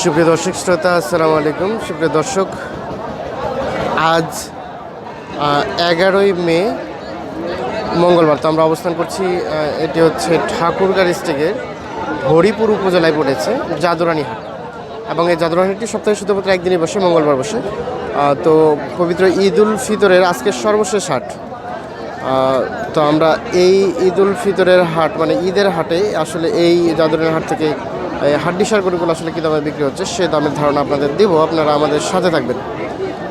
সুপ্রিয় দর্শক শ্রোতা, আসসালামু আলাইকুম। সুপ্রিয় দর্শক, আজ এগারোই মে, মঙ্গলবার, তো আমরা অবস্থান করছি এটি হচ্ছে ঠাকুরগাঁ ডিস্ট্রিক্টের হরিপুর উপজেলায় পড়েছে জাদুরানি হাট। এবং এই জাদুরানি হাটটি সপ্তাহে শুধুমাত্র একদিনই বসে, মঙ্গলবার বসে। তো পবিত্র ঈদ উল ফিতরের আজকে সর্বশেষ হাট। তো আমরা এই ঈদ উল ফিতরের হাট মানে ঈদের হাটে আসলে এই জাদুরের হাট থেকে এই হাড্ডিসার গরুগুলো আসলে কী দামে বিক্রি হচ্ছে সে দামের ধারণা আপনাদের দিব আপনারা আমাদের সাথে থাকবেন।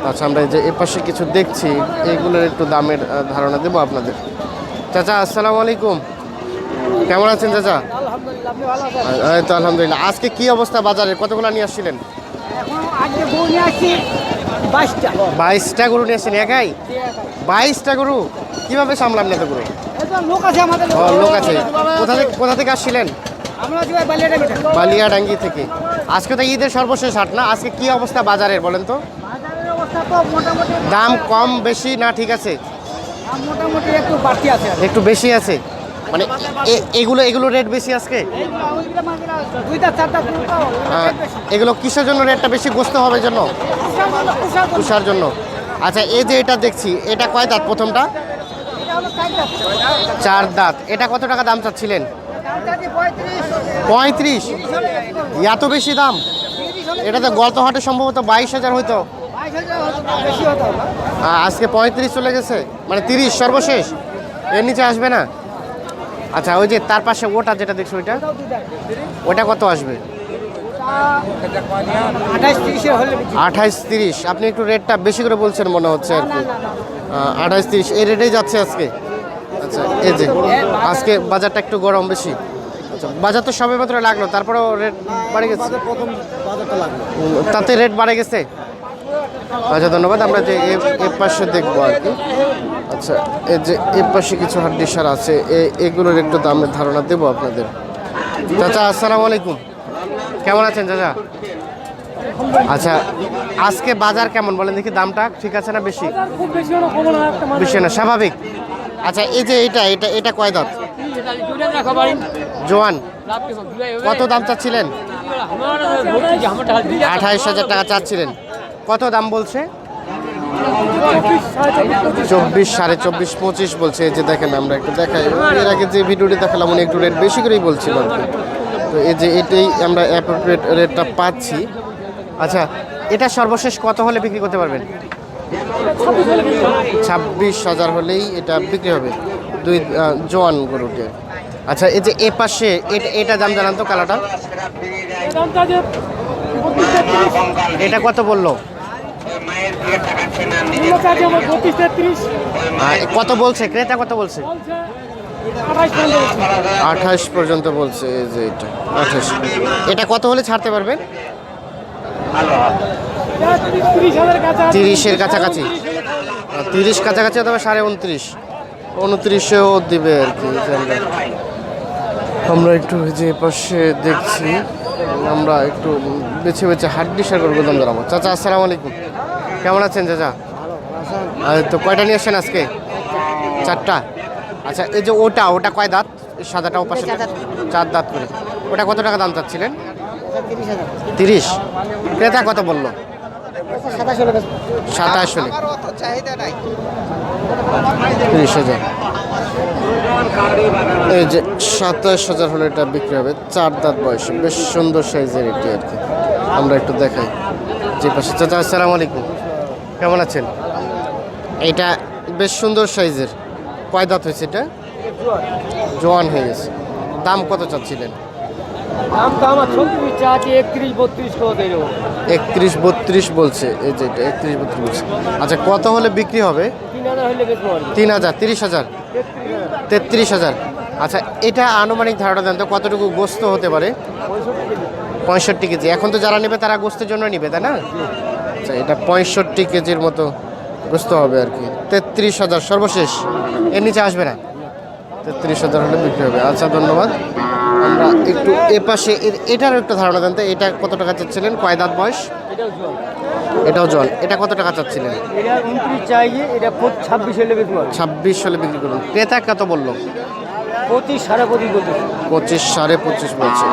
আচ্ছা আমরা এই যে এপাশে কিছু দেখছি এগুলোর একটু দামের ধারণা দেবো আপনাদের। চাচা আসসালামু আলাইকুম। কেমন আছেন চাচা? এই তো আলহামদুলিল্লাহ। আজকে কি অবস্থা বাজারে? কতগুলো নিয়ে আসছিলেন? বাইশটা। গরু নিয়ে আসছেন একাই? বাইশটা গরু? কীভাবে সামলাম না তো গরু লোক আছে। কোথা থেকে কোথা থেকে আসছিলেন? বালিয়াডাঙ্গি থেকে। আজকে তো ঈদের সর্বশেষ হাট না? আজকে কি অবস্থা বাজারের বলেন তো? দাম কম বেশি না ঠিক আছে? মোটামুটি একটু বাড়তি আছে একটু বেশি আছে? মানে এগুলো এগুলো রেট বেশি আজকে? আহ, এগুলো কিসের জন্য রেটটা বেশি গোস্ত হবে জন্য? তুষার জন্য আচ্ছা এই যে এটা দেখছি এটা কয় দাঁত প্রথমটা? চার দাঁত। এটা কত টাকা দাম চাচ্ছিলেন? পঁয়ত্রিশ। এত বেশি দাম। এটা তো গত হাটে সম্ভবত বাইশ হাজার হইতো। আজকে পঁয়ত্রিশ চলে গেছে। মানে তিরিশ সর্বশেষ। এর নিচে আসবে না? আচ্ছা ওই যে তার পাশে ওটা যেটা দেখছ ওইটা? ওটা কত আসবে। আঠাইশ তিরিশ আপনি একটু রেটটা বেশি করে বলছেন মনে হচ্ছে আর কি। আঠাইশ তিরিশ। এই রেটেই যাচ্ছে আজকে। আচ্ছা এই যে আজকে বাজারটা একটু গরম বেশি। আচ্ছা বাজার তো সবে মাত্র লাগল তারপরেও রেট বাড়ে গেছে? প্রথম বাজারটা উম, তাতে রেট বাড়ে গেছে? আচ্ছা ধন্যবাদ আমরা যে এ এ পাশে দেখব আর কি। আচ্ছা এই যে এ পাশে কিছু হাড্ডি সার আছে এ- এগুলোর একটু দামের ধারণা দেবো আপনাদের। চাচা আসসালামু আলাইকুম। কেমন আছেন চাচা? আচ্ছা আজকে বাজার কেমন? বলেন দেখি দামটা ঠিক আছে না বেশি? বেশি না স্বাভাবিক? আচ্ছা এই যে এটা এটা এটা কয় দাঁত? জোয়ান, কত দাম চাচ্ছিলেন? আঠাইশ হাজার টাকা চাচ্ছিলেন। কত দাম বলছে? চব্বিশ, সাড়ে চব্বিশ, পঁচিশ বলছে। এই যে দেখেন, আমরা একটু দেখাই। এর আগে যে ভিডিওটি দেখালাম, উনি একটু রেট বেশি করেই বলছিল। তো এই যে এটাই আমরা অ্যাপ্রোপ্রিয়েট রেটটা পাচ্ছি। আচ্ছা এটা সর্বশেষ কত হলে বিক্রি করতে পারবেন? ছাব্বিশ হাজার হলেই এটা বিক্রি হবে। দুই জোয়ান গরুটির আচ্ছা এই যে এ পাশে এটা দাম জানান তো কালাটা এটা কত বলল? কত বলছে? ক্রেতা কত বলছে? আঠাশ পর্যন্ত বলছে। এই যে এটা আঠাশ। এটা কত হলে ছাড়তে পারবেন তিরিশের কাছাকাছি। তিরিশ কাছাকাছি অথবা সাড়ে উনত্রিশ উনত্রিশেও দিবে আর কি আমরা একটু যে পাশে দেখছি আমরা একটু বেছে বেছে হাড্ডি সাগর গোদাম জানাব চাচা আসসালামু আলাইকুম। কেমন আছেন চাচা? তো কয়টা নিয়ে আসছেন আজকে? চারটা? আচ্ছা এই যে ওটা ওটা কয় দাঁত? সাদাটা ও পাশে চার দাঁত করে। ওটা কত টাকা দাম চাচ্ছিলেন? তিরিশ? ক্রেতা কত বলল? সাতাশ হলে সাতাশ হলে। তিরিশ হাজার। এই যে সাতাশ হাজার হলে এটা বিক্রি হবে। চার দাঁত বয়সে। বেশ সুন্দর সাইজের এটি আর কি। আমরা একটু দেখাই। যে পাশে চাচা আসসালামু আলাইকুম। কেমন আছেন? এটা বেশ সুন্দর সাইজের। কয় দাঁত হয়েছে এটা? জোয়ান হয়ে গেছে। দাম কত চাচ্ছিলেন? একত্রিশ বত্রিশ বলছে এই যে একত্রিশ বত্রিশ বলছে। আচ্ছা কত হলে বিক্রি হবে? তিন হাজার তিরিশ হাজার? তেত্রিশ হাজার। আচ্ছা এটা আনুমানিক ধারণা দেন তো কতটুকু গোস্ত হতে পারে? পঁয়ষট্টি কেজি। এখন তো যারা নেবে তারা গোস্তের জন্য নেবে তাই না? আচ্ছা এটা পঁয়ষট্টি কেজির মতো গোস্ত হবে আর কি। তেত্রিশ হাজার সর্বশেষ। এর নিচে আসবে না? তেত্রিশ হাজার হলে বিক্রি হবে। আচ্ছা ধন্যবাদ। আমরা একটু এ পাশে এর- এটারও একটু ধারণা দেন তো এটা কত টাকা চাচ্ছিলেন? কয় দাঁত বয়স? এটাও জল এটা কত টাকা চাচ্ছিলেন? ছাব্বিশ সালে বিক্রি করুন। ক্রেতা কত বলল? পঁচিশ সাড়ে পঁচিশ পঁচিশ সাড়ে পঁচিশ বলছে।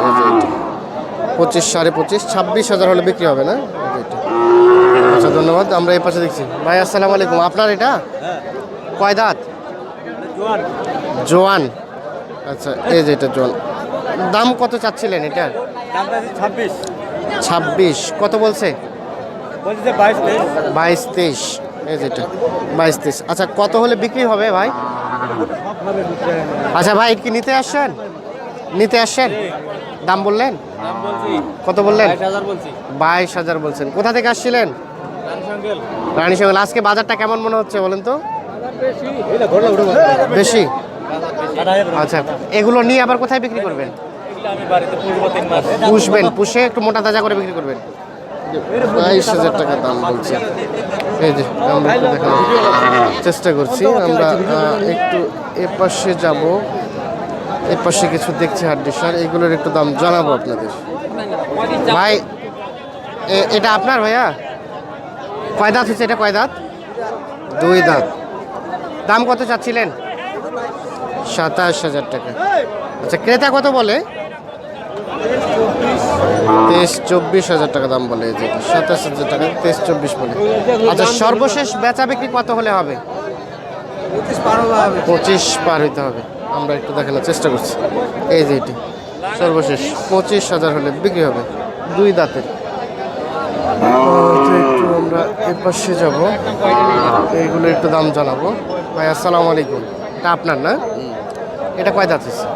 পঁচিশ সাড়ে পঁচিশ ছাব্বিশ হাজার হলে বিক্রি হবে না? আচ্ছা ধন্যবাদ আমরা এই পাশে দেখছি। ভাই আসসালামু আলাইকুম। আপনার এটা? কয় দাঁত জোয়ান। আচ্ছা এই যে এটা জোয়ান। দাম কত চাচ্ছিলেন এটার? ছাব্বিশ। ছাব্বিশ কত বলছে? বাইশ তেইশ। এই যেটা বাইশ তেইশ। আচ্ছা কত হলে বিক্রি হবে ভাই? আচ্ছা ভাই কি নিতে আসছেন? নিতে আসছেন? দাম বললেন? কত বললেন? বাইশ হাজার বলছেন। কোথা থেকে আসছিলেন? রানী সঙ্গেল। আজকে বাজারটা কেমন মনে হচ্ছে বলেন তো? বেশি। এটা ঘোড়া উঠে বেশি? আচ্ছা এগুলো নিয়ে আবার কোথায় বিক্রি করবেন? পুষবেন পুষে একটু মোটা তাজা করে বিক্রি করবেন। বাইশ হাজার টাকা দাম বলছে। এই যে আমরা একটু দেখানোর চেষ্টা করছি। আমরা একটু এ পাশে যাব। এ পাশে কিছু দেখছি হাড্ডি সার এগুলোর একটু দাম জানাব আপনাদের। ভাই এটা আপনার ভাইয়া? কয় দাঁত হচ্ছে এটা? কয় দাঁত? দুই দাঁত। দাম কত চাচ্ছিলেন? সাতাশ হাজার টাকা। আচ্ছা ক্রেতা কত বলে? তেইশ চব্বিশ হাজার টাকা দাম বলে সাতাশ হাজার টাকা, তেইশ চব্বিশ বলে। আচ্ছা সর্বশেষ বেচা বিক্রি কত হলে হবে? পঁচিশ পার হইতে হবে। আমরা একটু দেখানোর চেষ্টা করছি। এই যে এটি, সর্বশেষ পঁচিশ হাজার হলে বিক্রি হবে দুই দাঁতের। তো একটু আমরা এ পাশে যাব। এইগুলো একটু দাম জানাব। ভাই, আসসালামু আলাইকুম। এটা আপনার না? এটা কয় দাঁত হচ্ছে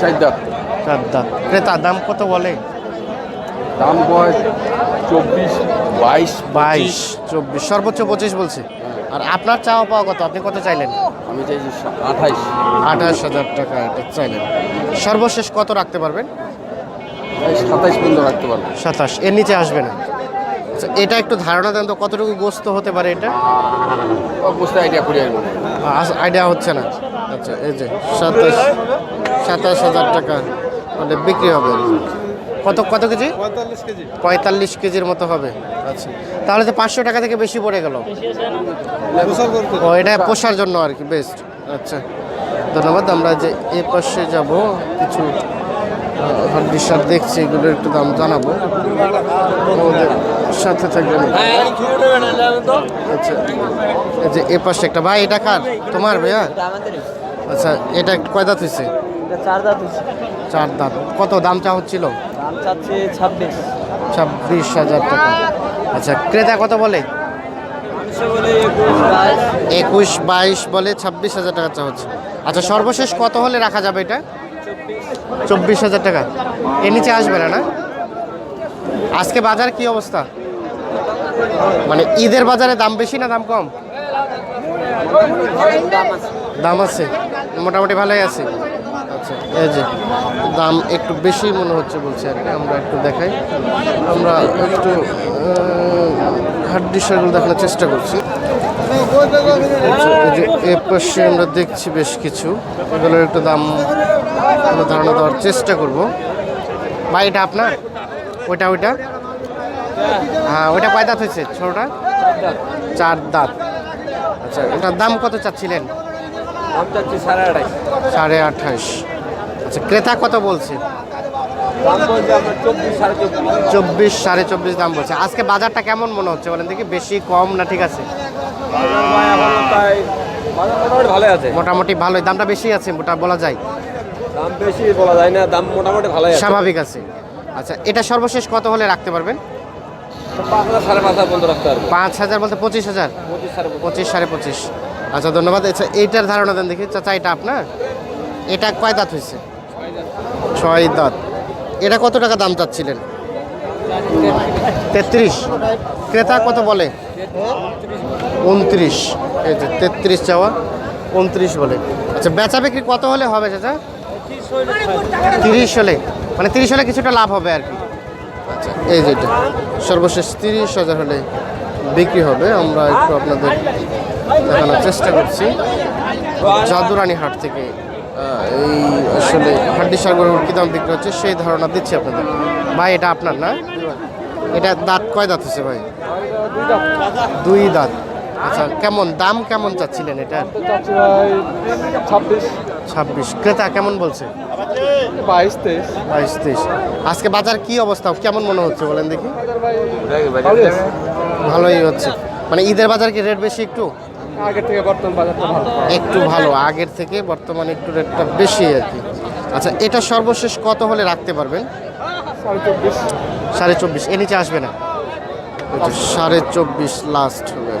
চার দাঁত। চার দাঁত। ক্রেতা দাম কত বলে? দাম কয় চব্বিশ বাইশ বাইশ চব্বিশ সর্বোচ্চ পঁচিশ বলছে। আর আপনার চাওয়া পাওয়া কত? আপনি কত চাইলেন? আমি চাইছি আঠাইশ। আঠাশ হাজার টাকা এটা চাইলেন। সর্বশেষ কত রাখতে পারবেন? সাতাইশ পর্যন্ত রাখতে পারবেন সাতাশ এর নিচে আসবে না। আচ্ছা এটা একটু ধারণা দেন তো কতটুকু গোস্ত হতে পারে এটা? আইডিয়া করি আইডিয়া হচ্ছে না। আচ্ছা এই যে সাতাশ সাতাশ হাজার টাকা মানে বিক্রি হবে। কত কত কেজি? পঁয়তাল্লিশ কেজির মতো হবে। আচ্ছা তাহলে তো পাঁচশো টাকা থেকে বেশি পড়ে গেল। ও এটা পোষার জন্য আর কি বেস্ট আচ্ছা ধন্যবাদ। আমরা যে এ পাশে যাব কিছু হাড্ডিসার দেখছি এগুলোর একটু দাম জানাব। সাথে থাকবেন। আচ্ছা এই যে এ পাশে একটা ভাই এটা কার? তোমার ভাইয়া? আচ্ছা এটা কয় দাঁত হয়েছে চার দাঁত চার দাঁত। কত দাম চা হচ্ছিল? দাম চাচ্ছে ছাব্বিশ। ছাব্বিশ হাজার টাকা। আচ্ছা ক্রেতা কত বলে? বলে একুশ বাইশ। একুশ বাইশ বলে ছাব্বিশ হাজার টাকা চা হচ্ছে। আচ্ছা সর্বশেষ কত হলে রাখা যাবে এটা? চব্বিশ। হাজার টাকা। এর নিচে আসবে না না? আজকে বাজার কি অবস্থা? মানে ঈদের বাজারে দাম বেশি না দাম কম? দাম আছে। মোটামুটি ভালোই আছে। আচ্ছা এই যে দাম একটু বেশি মনে হচ্ছে বলছে আর কি, আমরা একটু দেখাই। আমরা একটু হাড্ডি সারগুলো দেখানোর চেষ্টা করছি। এ পাশে আমরা দেখছি বেশ কিছু। এগুলোর একটু দাম ধারণা দেওয়ার চেষ্টা করব। ভাই, এটা আপনার? ওইটা ওইটা? হ্যাঁ ওইটা কয় দাঁত হয়েছে? ছোটোটা? চার দাঁত। আচ্ছা ওটার দাম কত চাচ্ছিলেন? দাম চাচ্ছি সাড়ে আঠাশ। আচ্ছা ক্রেতা কত বলছে? চব্বিশ সাড়ে চব্বিশ। দাম বলছে। আজকে বাজারটা কেমন মনে হচ্ছে বলেন দেখি বেশি কম না ঠিক আছে? মোটামুটি ভালো আছে। মোটামুটি ভালোই। দামটা বেশি আছে মোটা বলা যায়? দাম বেশি বলা যায় না দাম মোটামুটি ভালোই স্বাভাবিক আছে। আচ্ছা এটা সর্বশেষ কত হলে রাখতে পারবেন? পাঁচ হাজার বলতে পঁচিশ হাজার? পঁচিশ সাড়ে পঁচিশ। আচ্ছা ধন্যবাদ। আচ্ছা এইটার ধারণা দেন দেখি। চাচা, এটা আপনার? এটা কয় দাঁত হয়েছে? ছয় দাঁত। এটা কত টাকা দাম চাচ্ছিলেন? তেত্রিশ। ক্রেতা কত বলে? উনত্রিশ। এই যে তেত্রিশ চাওয়া, উনত্রিশ বলে। আচ্ছা বেচা বিক্রি কত হলে হবে চাচা? তিরিশ হলে। মানে তিরিশ হলে কিছুটা লাভ হবে আর কি। আচ্ছা এই যেটা সর্বশেষ তিরিশ হাজার হলে বিক্রি হবে। আমরা একটু আপনাদের দেখানোর চেষ্টা করছি। জাদুরানি হাট থেকে এই আসলে হাড্ডি সাগরের কী দাম বিক্রি হচ্ছে সেই ধারণা দিচ্ছি আপনাদের। ভাই এটা আপনার না? এটা দাঁত কয় দাঁত হচ্ছে ভাই? দুই দাঁত। আচ্ছা কেমন দাম কেমন চাচ্ছিলেন এটা? ছাব্বিশ। ছাব্বিশ। ক্রেতা কেমন বলছে? বাইশ তেইশ। বাইশ তেইশ। আজকে বাজার কি অবস্থা? কেমন মনে হচ্ছে বলেন দেখি। ভালোই। হচ্ছে। মানে ঈদের বাজার কি রেট বেশি একটু? আগের থেকে বর্তমান বাজারটা ভালো? একটু ভালো আগের থেকে বর্তমানে একটু রেটটা বেশি আর কি। আচ্ছা এটা সর্বশেষ কত হলে রাখতে পারবেন? সাড়ে চব্বিশ। সাড়ে চব্বিশ এ নিচে আসবে না। সাড়ে চব্বিশ লাস্ট হবে।